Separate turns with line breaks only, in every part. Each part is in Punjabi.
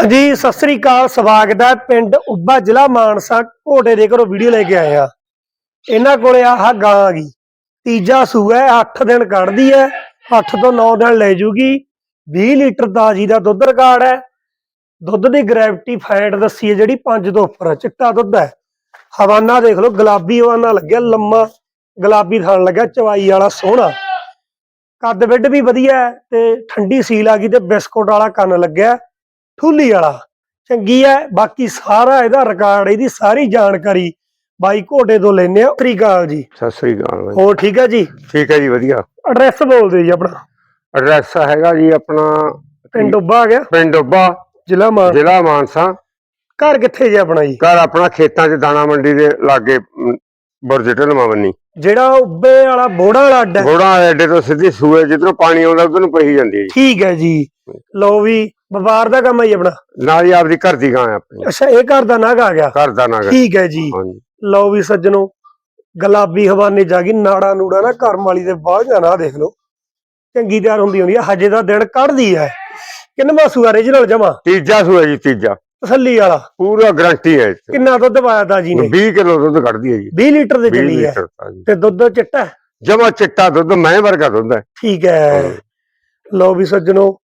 ਹਾਂਜੀ ਸਤਿ ਸ੍ਰੀ ਅਕਾਲ, ਸਵਾਗਤ ਹੈ ਪਿੰਡ ਉੱਬਾ ਜ਼ਿਲ੍ਹਾ ਮਾਨਸਾ, ਘੋਟੇ ਦੇ ਘਰੋਂ ਵੀਡੀਓ ਲੈ ਕੇ ਆਏ ਆ ਇਹਨਾਂ ਕੋਲੇ ਆਹ ਗਾਂ ਆ ਗਈ। ਤੀਜਾ ਸੂਆ ਹੈ 8 ਦਿਨ ਕੱਢਦੀ ਹੈ 8 ਤੋਂ 9 ਦਿਨ ਲੈ ਜੂਗੀ। 20 ਲੀਟਰ ਤਾਜੀ ਦਾ ਦੁੱਧ ਰਿਕਾਰਡ ਹੈ। ਦੁੱਧ ਦੀ ਗ੍ਰੈਵਿਟੀ ਫੈਟ ਦੱਸੀ ਹੈ, ਜਿਹੜੀ 5 ਤੋਂ ਉੱਪਰ ਹੈ। ਚਿੱਟਾ ਦੁੱਧ ਹੈ। ਹਵਾਨਾ ਦੇਖ ਲਓ, ਗੁਲਾਬੀ ਹਵਾਨਾ ਲੱਗਿਆ, ਲੰਮਾ, ਗੁਲਾਬੀ ਥਣ ਲੱਗਿਆ, ਚਵਾਈ ਵਾਲਾ ਸੋਹਣਾ। ਕੱਦ ਵਿੱਡ ਵੀ ਵਧੀਆ ਹੈ ਤੇ ਠੰਡੀ ਸੀਲ ਆ ਗਈ ਤੇ ਬਿਸਕੁਟ ਵਾਲਾ ਕੰਨ ਲੱਗਿਆ। ਠੁੱਲੀ ਵਾਲਾ। ਚੰਗੀ ਹੈ ਬਾਕੀ ਸਾਰਾ ਇਹਦਾ ਰਿਕਾਰਡ ਇਹਦੀ ਸਾਰੀ ਜਾਣਕਾਰੀ ਬਾਈ ਘੋਟੇ ਤੋਂ ਲੈਨੇ ਆ। ਤਰੀਕਾਲ ਜੀ।
ਸਤਿ ਸ੍ਰੀ ਅਕਾਲ ਬਾਈ।
ਹੋਰ ਠੀਕ ਹੈ ਜੀ?
ਠੀਕ ਹੈ ਜੀ ਵਧੀਆ।
ਐਡਰੈਸ ਬੋਲ ਦਿਓ ਜੀ ਆਪਣਾ।
ਐਡਰੈਸ ਹੈਗਾ ਜੀ ਆਪਣਾ
ਪਿੰਡ ਉੱਬਾ ਆ ਗਿਆ?
ਪਿੰਡ ਉੱਬਾ
ਜ਼ਿਲ੍ਹਾ ਮਾਨ
ਜ਼ਿਲ੍ਹਾ ਮਾਨਸਾ।
ਘਰ ਕਿੱਥੇ ਜੀ ਆਪਣਾ ਜੀ?
ਘਰ ਆਪਣਾ ਖੇਤਾਂ 'ਚ ਦਾਣਾ ਮੰਡੀ ਦੇ ਲਾਗੇ ਅਮ, ਬੁਰਜ ਢਲਮਾ ਬੰਨੀ
ਜਿਹੜਾ ਉੱਬੇ ਵਾਲਾ ਬੋੜਾ ਵਾਲਾ ਅੱਡਾ ਹੈ।
ਘੋੜਾ ਅੱਡੇ ਤੋਂ ਸਿੱਧੀ ਸੂਏ ਜਿੱਧਰੋਂ ਪਾਣੀ ਆਉਂਦਾ ਉਧਰ ਨੂੰ ਪਈ ਜਾਂਦੀ ਹੈ ਜੀ।
ਠੀਕ ਹੈ ਜੀ। ਲਓ ਵੀ ਵਪਾਰ ਦਾ ਕੰਮ ਹੈ ਜੀ ਆਪਣਾ।
ਨਾਲ ਹੀ ਆਪਦੀ ਘਰ ਦੀ ਗਾਂ ਹੈ ਆਪਣੀ।
ਅੱਛਾ ਇਹ ਘਰ ਦਾ ਨਾਗ ਆ ਗਿਆ?
ਘਰ ਦਾ ਨਗਰ
ਠੀਕ ਹੈ ਜੀ।
ਹਾਂਜੀ।
ਲਓ ਵੀ ਸੱਜਣੋ ਗੁਲਾਬੀ ਹਵਾਨੇ ਜਾ ਗਈ ਨਾੜਾ ਨੂੜਾ ਨਾ ਕਰਮ ਵਾਲੀ ਦੇ ਬਾਹਰ ਨਾ ਦੇਖ ਲਓ। ਚੰਗੀ ਤਿਆਰ ਹੁੰਦੀ ਹੁੰਦੀ ਆ ਹਜੇ ਦਾ ਦਿਨ ਕੱਢਦੀ ਹੈ ਕਿੰਨਵਾ ਸੂਆ ਰੀਜਨਲ ਜਮਾ?
ਤੀਜਾ ਸੂਆ ਜੀ ਤੀਜਾ।
ਤਸੱਲੀ ਵਾਲਾ।
ਪੂਰਾ ਗਰੰਟੀ ਹੈ ਇਸ 'ਚ।
ਕਿੰਨਾ ਦੁੱਧ ਪਾਇਆ ਤਾ ਜੀ ਨੇ?
20 ਕਿਲੋ ਦੁੱਧ ਕੱਢਦੀ ਹੈ ਜੀ।
20 ਲੀਟਰ ਦੇ
20
ਚੱਲੀ ਹੈ
ਲੀਟਰ ਦਾ ਜੀ।
ਤੇ ਦੁੱਧ ਚਿੱਟਾ? ਹੈ?
ਜਮਾ ਚਿੱਟਾ ਦੁੱਧ ਮੈਂ ਵਰਗਾ ਦੁੱਧ ਹੈ।
ਠੀਕ ਹੈ। ਲਓ ਵੀ ਸੱਜਣੋ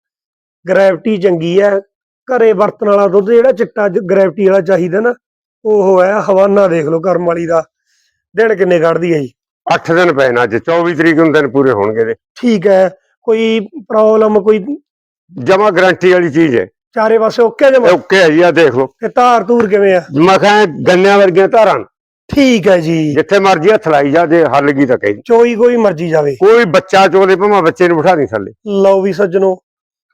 ਗ੍ਰੈਵਿਟੀ ਚੰਗੀ ਹੈ ਘਰੇ ਵਰਤਣ ਵਾਲਾ ਦੁੱਧ ਜਿਹੜਾ ਚਿੱਟਾ ਗ੍ਰੈਵਿਟੀ ਵਾਲਾ ਚਾਹੀਦਾ ਨਾ ਉਹ ਹੈ ਹਵਾਨਾ ਦੇਖ ਲਓ ਕਰਮ ਵਾਲੀ ਦਾ ਦਿਨ ਕਿੰਨੇ ਕੱਢਦੀ ਹੈ ਜੀ?
8 ਦਿਨ ਪਏ ਨੇ ਅੱਜ 24 ਤਰੀਕ ਨੂੰ ਦਿਨ ਪੂਰੇ ਹੋਣਗੇ ਦੇ।
ਠੀਕ ਹੈ ਕੋਈ ਪ੍ਰੋਬਲਮ ਕੋਈ
ਜਮਾ ਗਰੰਟੀ ਵਾਲੀ ਚੀਜ਼ ਹੈ।
ਚਾਰੇ ਪਾਸੇ ਓਕੇ ਜਮਾ
ਓਕੇ ਹੈ ਜੀ ਆ ਦੇਖ ਲਓ।
ਤੇ ਧਾਰ ਧੂਰ ਕਿਵੇਂ ਆ?
ਮੈਂ ਕਿਹਾ ਗੰਨਿਆਂ ਵਰਗੀਆਂ ਧਾਰਾਂ।
ਠੀਕ ਹੈ ਜੀ।
ਜਿੱਥੇ ਮਰਜ਼ੀ ਹੱਥ ਲਾਈ ਜਾ ਜੇ ਹੱਲ ਗਈ ਤਾਂ ਕਹੀ।
ਚੋਈ ਕੋਈ ਮਰਜ਼ੀ ਜਾਵੇ।
ਕੋਈ ਬੱਚਾ ਚੋਲੇ ਭਾਵੇਂ ਬੱਚੇ ਨੂੰ ਬਿਠਾ ਨਹੀਂ ਥੱਲੇ।
ਲਓ ਵੀ ਸੱਜਣੋ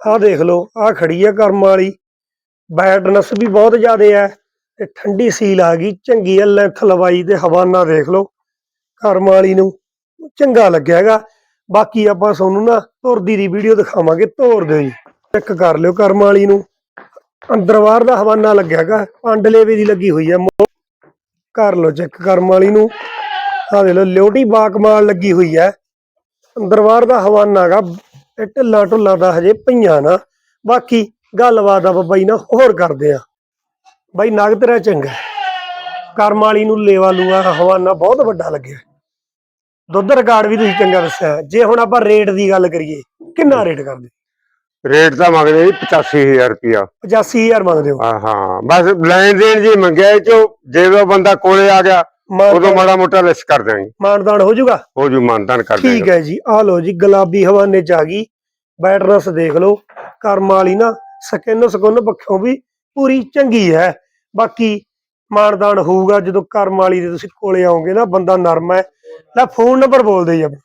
ਆਹ ਦੇਖ ਲਓ, ਆਹ ਖੜੀ ਆ ਕਰਮ ਵਾਲੀ। ਬੈਡਨਸ ਵੀ ਬਹੁਤ ਜ਼ਿਆਦਾ ਹੈ ਤੇ ਠੰਡੀ ਸੀਲ ਆ ਗਈ, ਚੰਗੀ ਆ ਲੈਂਥ ਲਵਾਈ ਤੇ ਹਵਾਨਾ ਦੇਖ ਲਓ, ਕਰਮ ਵਾਲੀ ਨੂੰ। ਚੰਗਾ ਲੱਗਿਆ ਹੈਗਾ। ਬਾਕੀ ਆਪਾਂ ਤੁਹਾਨੂੰ ਨਾ ਤੁਰਦੀ ਦੀ ਵੀਡੀਓ ਦਿਖਾਵਾਂਗੇ ਤੋਰ ਦਿਓ ਜੀ। ਚੈੱਕ ਕਰ ਲਿਓ ਕਰਮ ਵਾਲੀ ਨੂੰ। ਅੰਦਰ ਬਾਹਰ ਦਾ ਹਵਾਨਾ ਲੱਗਿਆ ਲੱਗਿਆਗਾ ਪੰਡਲੇਵੇ ਦੀ ਲੱਗੀ ਹੋਈ ਹੈ ਕਰ ਲਓ ਚੈੱਕ ਕਰਮ ਵਾਲੀ ਨੂੰ। ਆਹ ਦੇਖ ਲਓ ਲਿਓਟੀ ਬਾਕਮਾਲ ਲੱਗੀ ਹੋਈ ਹੈ ਅੰਦਰ ਬਾਹਰ ਦਾ ਹਵਾਨਾ ਹੈਗਾ ਇਹ ਢਿੱਲਾ ਢੁੱਲਾ ਦਾ ਹਜੇ ਪਈਆਂ ਨਾ। ਬਾਕੀ ਗੱਲਬਾਤ ਆ ਬਾਈ ਨਾ ਹੋਰ ਕਰਦੇ ਆ। ਬਾਈ ਨਗ ਤੇਰਾ ਚੰਗਾ। ਕਰਮ ਵਾਲੀ ਨੂੰ ਲੇਵਾ ਲੂਆ ਹਵਾਨਾ ਬਹੁਤ ਵੱਡਾ ਲੱਗਿਆ। ਦੁੱਧ ਰਿਕਾਰਡ ਵੀ ਤੁਸੀਂ ਚੰਗਾ ਦੱਸਿਆ। ਜੇ ਹੁਣ ਆਪਾਂ ਰੇਟ ਦੀ ਗੱਲ ਕਰੀਏ ਕਿੰਨਾ ਰੇਟ ਕਰਦੇ?
ਰੇਟ ਤਾਂ ਮੰਗਦੇ ਜੀ 85000 ਰੁਪਿਆ
85000 ਮੰਗਦੇ ਹੋ?
ਹਾਂ ਹਾਂ। ਬਸ ਲੈਣ ਦੇਣ ਜੀ ਮੰਗਿਆ ਚੋ ਜੇ ਉਹ ਬੰਦਾ ਕੋਲੇ ਆ ਗਿਆ ਉਦੋਂ ਮਾੜਾ ਮੋਟਾ ਲਿਸ ਕਰ ਦਿਆਂਗੇ।
ਮਾਨਦਾਨ ਹੋ ਜਾਊਗਾ?
ਹੋ ਜੂ ਮਾਨਦਾਨ ਕਰ
ਠੀਕ
ਦਿਆਂਗੇ
ਹੈ ਜੀ ਆ ਲਓ ਜੀ ਗੁਲਾਬੀ ਹਵਾਨੇ ਚ ਆ ਗਈ। ਬੈਟਰਸ ਦੇਖ ਲਓ ਕਰਮ ਵਾਲੀ ਨਾ ਸਕਿਨ ਸਕੁਨ ਪੱਖੋਂ ਵੀ ਪੂਰੀ ਚੰਗੀ ਹੈ। ਬਾਕੀ ਮਾਨਦਾਨ ਹੋਊਗਾ ਜਦੋਂ ਕਰਮ ਵਾਲੀ ਦੇ ਤੁਸੀਂ ਕੋਲੇ ਆਓਗੇ ਨਾ ਬੰਦਾ ਨਰਮ ਹੈ। ਲੈ ਫੋਨ ਨੰਬਰ ਬੋਲ ਦਿਓ ਜੀ ਆਪਣਾ।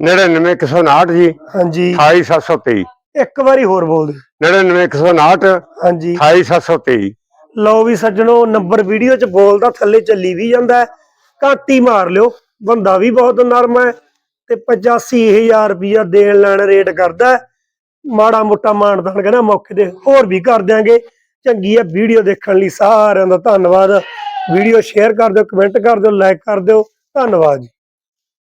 99159 ਜੀ।
ਹਾਂਜੀ।
28723
ਇੱਕ ਵਾਰੀ ਹੋਰ ਬੋਲ ਦਿਓ
99159
ਹਾਂਜੀ।
28723
ਲਓ ਵੀ ਸੱਜਣੋ, ਨੰਬਰ ਵੀਡੀਓ ਚ ਬੋਲਦਾ ਥੱਲੇ ਚੱਲੀ ਵੀ ਜਾਂਦਾ ਹੈ। ਕਾਤੀ ਮਾਰ ਲਿਓ, ਬੰਦਾ ਵੀ ਬਹੁਤ ਨਰਮ ਹੈ ਤੇ 85000 ਰੁਪਇਆ ਦੇਣ ਲੈਣ ਰੇਟ ਕਰਦਾ ਮਾੜਾ ਮੋਟਾ ਮਾਨਦਾਨ ਕਹਿੰਦਾ ਮੌਕੇ ਤੇ ਹੋਰ ਵੀ ਕਰ ਦਿਆਂਗੇ। ਚੰਗੀ ਹੈ ਵੀਡੀਓ ਦੇਖਣ ਲਈ ਸਾਰਿਆਂ ਦਾ ਧੰਨਵਾਦ। ਵੀਡੀਓ ਸ਼ੇਅਰ ਕਰ ਦਿਓ, ਕਮੈਂਟ ਕਰ ਦਿਓ ਲਾਈਕ ਕਰ ਦਿਓ। ਧੰਨਵਾਦ ਜੀ।